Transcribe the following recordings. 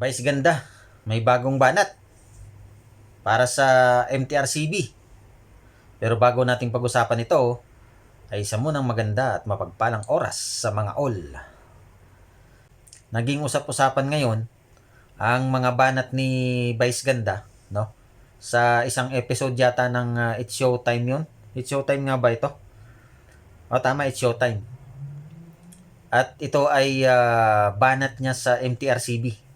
Vice ganda, may bagong banat para sa MTRCB. Pero bago nating pag-usapan ito, ay isa munang maganda at mapagpalang oras sa mga all. Naging usap-usapan ngayon ang mga banat ni Vice Ganda, no? Sa isang episode yata ng uh, It's Showtime yun. It's Showtime nga ba ito? O tama, It's Showtime. At ito ay ah, banat niya sa MTRCB.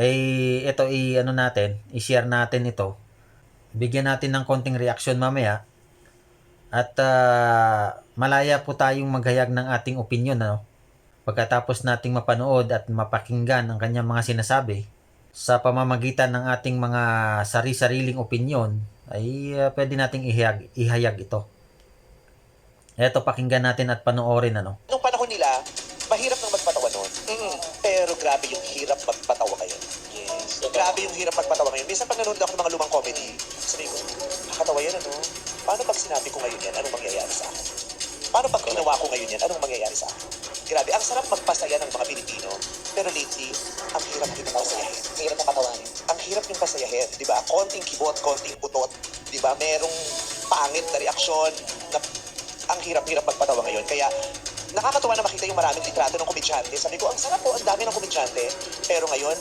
Eh, ito i ano natin, i-share natin ito. Bigyan natin ng konting reaksyon mamaya. At ah, malaya po tayong maghayag ng ating opinion ano. Pagkatapos nating mapanood at mapakinggan ang kanyang mga sinasabi sa pamamagitan ng ating mga sari-sariling opinion ay ah, pwede nating ihayag, ihayag ito. Eto pakinggan natin at panoorin ano. Nung panahon nila, mahirap nang magpatawa noon. Pero grabe yung hirap magpatawa ngayon. Yes. Grabe yung hirap magpatawa ngayon. Minsan pag nanonood ako ng mga lumang comedy, sabi ko, nakakatawa yan ano? Paano pag sinabi ko ngayon yan, anong mangyayari sa akin? Paano pag ginawa ko ngayon yan, anong mangyayari sa akin? Grabe, ang sarap magpasaya ng mga Pilipino. Pero lately, ang hirap din pasayahin. Hirap na patawanin. Ang hirap yung pasayahin, di ba? Konting kibot, konting utot, di ba? Merong pangit na reaksyon na ang hirap-hirap magpatawa ngayon. Kaya nakakatuwa na makita yung maraming litrato ng komedyante. Sabi ko, ang sarap po, ang dami ng komedyante. Pero ngayon,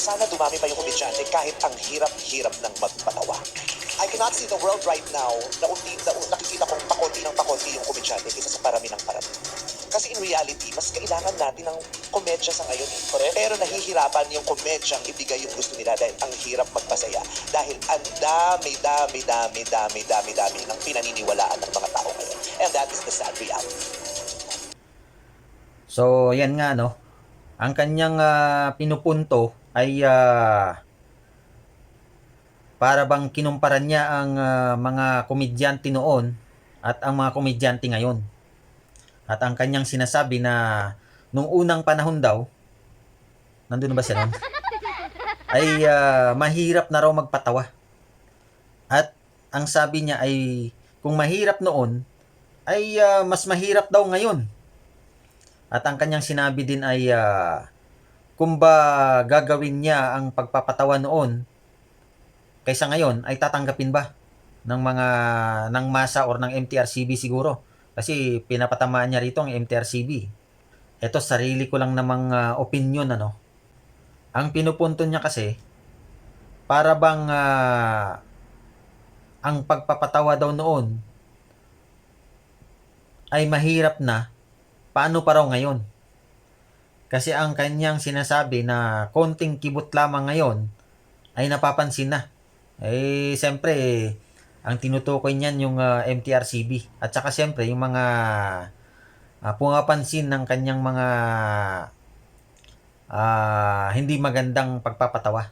sana dumami pa yung komedyante kahit ang hirap-hirap ng magpatawa. I cannot see the world right now na, unti, na nakikita kong pakonti ng pakonti yung komedyante kaysa sa parami ng parami. Kasi in reality, mas kailangan natin ng komedya sa ngayon. Eh. Pero nahihirapan yung komedyang ibigay yung gusto nila dahil ang hirap magpasaya. Dahil ang dami, dami, dami, dami, dami, dami ng pinaniniwalaan ng mga tao. And that is the sad reality. So, yan nga, no? Ang kanyang ah, pinupunto ay ah, para bang kinumpara niya ang ah, mga komedyante noon at ang mga komedyante ngayon. At ang kanyang sinasabi na nung unang panahon daw, nandun na ba siya nun? Ay ah, mahirap na raw magpatawa. At ang sabi niya ay kung mahirap noon, ay ah, mas mahirap daw ngayon. At ang kanyang sinabi din ay ah, kung ba gagawin niya ang pagpapatawa noon kaysa ngayon ay tatanggapin ba ng mga ng masa or ng MTRCB siguro kasi pinapatamaan niya rito ang MTRCB. Ito sarili ko lang namang ah, opinion ano. Ang pinupunto niya kasi para bang ah, ang pagpapatawa daw noon ay mahirap na paano pa raw ngayon? Kasi ang kanyang sinasabi na konting kibot lamang ngayon ay napapansin na. Eh, siyempre, ang tinutukoy niyan yung ah, MTRCB. At saka siyempre, yung mga uh, pumapansin ng kanyang mga ah, hindi magandang pagpapatawa.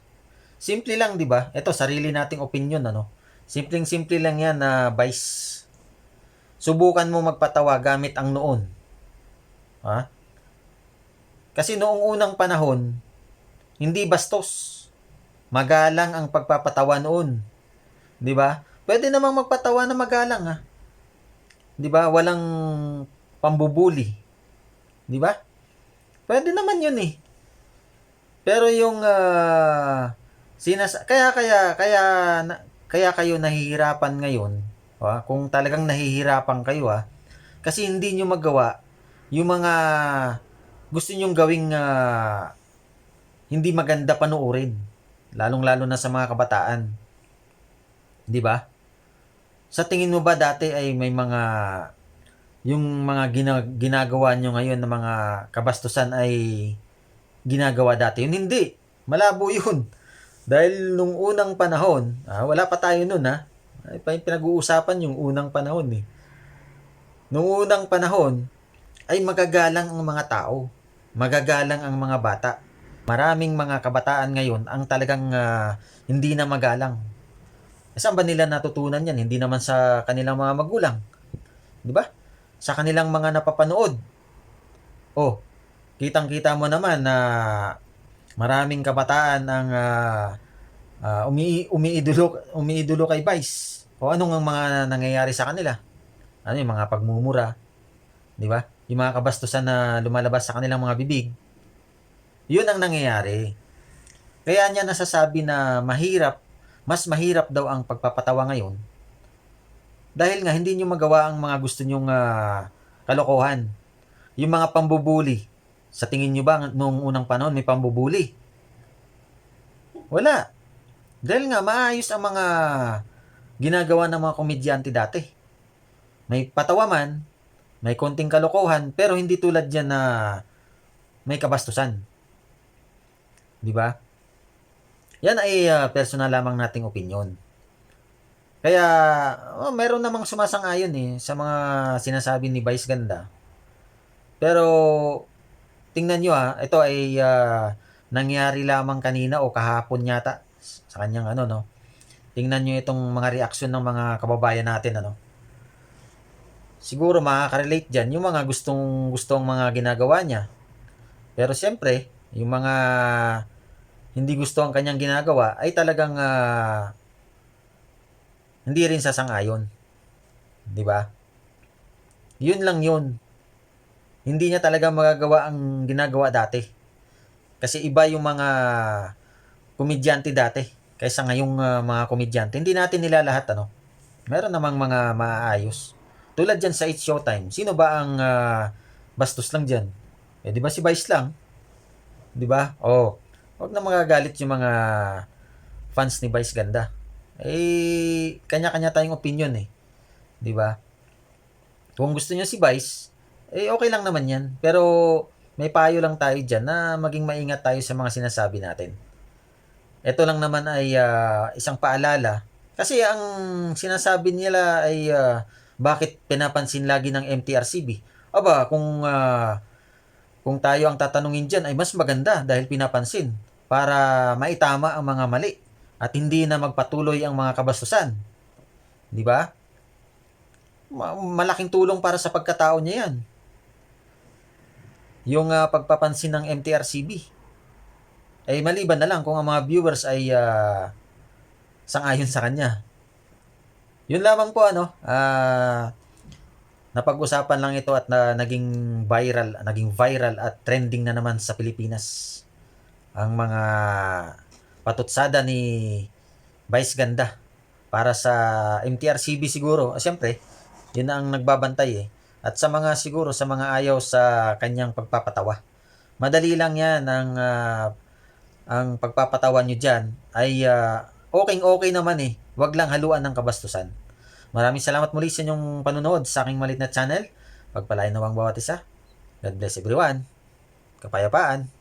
Simple lang, di ba? Ito, sarili nating opinion, ano? Simpleng-simple lang yan na vice. Subukan mo magpatawa gamit ang noon. Ha? Kasi noong unang panahon, hindi bastos. Magalang ang pagpapatawa noon. 'Di ba? Pwede namang magpatawa na magalang ha. 'Di ba? Walang pambubuli. 'Di ba? Pwede naman 'yun eh. Pero yung ah, sinas kaya kaya kaya na- kaya kayo nahihirapan ngayon, ha? kung talagang nahihirapan kayo ha, kasi hindi nyo magawa yung mga gusto nyong gawing ah, hindi maganda panoorin. Lalong-lalo na sa mga kabataan. 'Di ba? Sa tingin mo ba dati ay may mga yung mga gina- ginagawa nyo ngayon na mga kabastusan ay ginagawa dati? Yun hindi. Malabo yun. Dahil nung unang panahon, ah, wala pa tayo nun ha. Ay, pa- pinag-uusapan yung unang panahon eh. Nung unang panahon, ay magagalang ang mga tao. Magagalang ang mga bata. Maraming mga kabataan ngayon ang talagang ah, hindi na magalang. Eh, saan ba nila natutunan yan? Hindi naman sa kanilang mga magulang. Di ba? Sa kanilang mga napapanood. Oh, kitang-kita mo naman na maraming kabataan ang ah, ah, umi umiidolo umiidolo kay Vice. O anong ang mga nangyayari sa kanila? Ano yung mga pagmumura, 'di ba? yung mga kabastusan na lumalabas sa kanilang mga bibig, yun ang nangyayari. Kaya niya nasasabi na mahirap, mas mahirap daw ang pagpapatawa ngayon dahil nga hindi nyo magawa ang mga gusto nyong ah, kalokohan. Yung mga pambubuli. Sa tingin nyo ba noong unang panahon may pambubuli? Wala. Dahil nga maayos ang mga ginagawa ng mga komedyante dati. May patawa man, may konting kalokohan, pero hindi tulad yan na may kabastusan. Di ba? Yan ay ah, personal lamang nating opinion. Kaya, oh, meron namang sumasang-ayon eh sa mga sinasabi ni Vice Ganda. Pero, tingnan nyo ah, ito ay ah, nangyari lamang kanina o kahapon yata sa kanyang ano no. Tingnan nyo itong mga reaksyon ng mga kababayan natin ano. Siguro makaka-relate dyan yung mga gustong gustong mga ginagawa niya. Pero siyempre, yung mga hindi gusto ang kanyang ginagawa ay talagang ah, hindi rin sasang-ayon. 'Di ba? Yun lang yun. Hindi niya talaga magagawa ang ginagawa dati. Kasi iba yung mga komedyante dati kaysa ngayong ah, mga komedyante. Hindi natin nila lahat ano. Meron namang mga maayos. Tulad dyan sa It's Showtime. Sino ba ang ah, bastos lang dyan? Eh, di ba si Vice lang? Di ba? Oh, wag na magagalit yung mga fans ni Vice Ganda. Eh, kanya-kanya tayong opinion eh. Di ba? Kung gusto niyo si Vice, eh okay lang naman yan. Pero may payo lang tayo dyan na maging maingat tayo sa mga sinasabi natin. Ito lang naman ay ah, isang paalala. Kasi ang sinasabi nila ay ah, bakit pinapansin lagi ng MTRCB? Aba, kung ah, kung tayo ang tatanungin dyan ay mas maganda dahil pinapansin para maitama ang mga mali at hindi na magpatuloy ang mga kabastusan. Di ba? Ma- malaking tulong para sa pagkatao niya yan. Yung ah, pagpapansin ng MTRCB. Eh maliban na lang kung ang mga viewers ay ah, sangayon sa kanya. Yun lamang po ano, ah napag-usapan lang ito at na, naging viral, naging viral at trending na naman sa Pilipinas ang mga patutsada ni Vice Ganda para sa MTRCB siguro. Ah, Siyempre, yun ang nagbabantay eh. At sa mga siguro sa mga ayaw sa kanyang pagpapatawa. Madali lang yan ang ah, ang pagpapatawa nyo dyan ay uh, okay okay naman eh. Huwag lang haluan ng kabastusan. Maraming salamat muli sa inyong panunood sa aking malit na channel. Pagpalain nawang bawat isa. God bless everyone. Kapayapaan.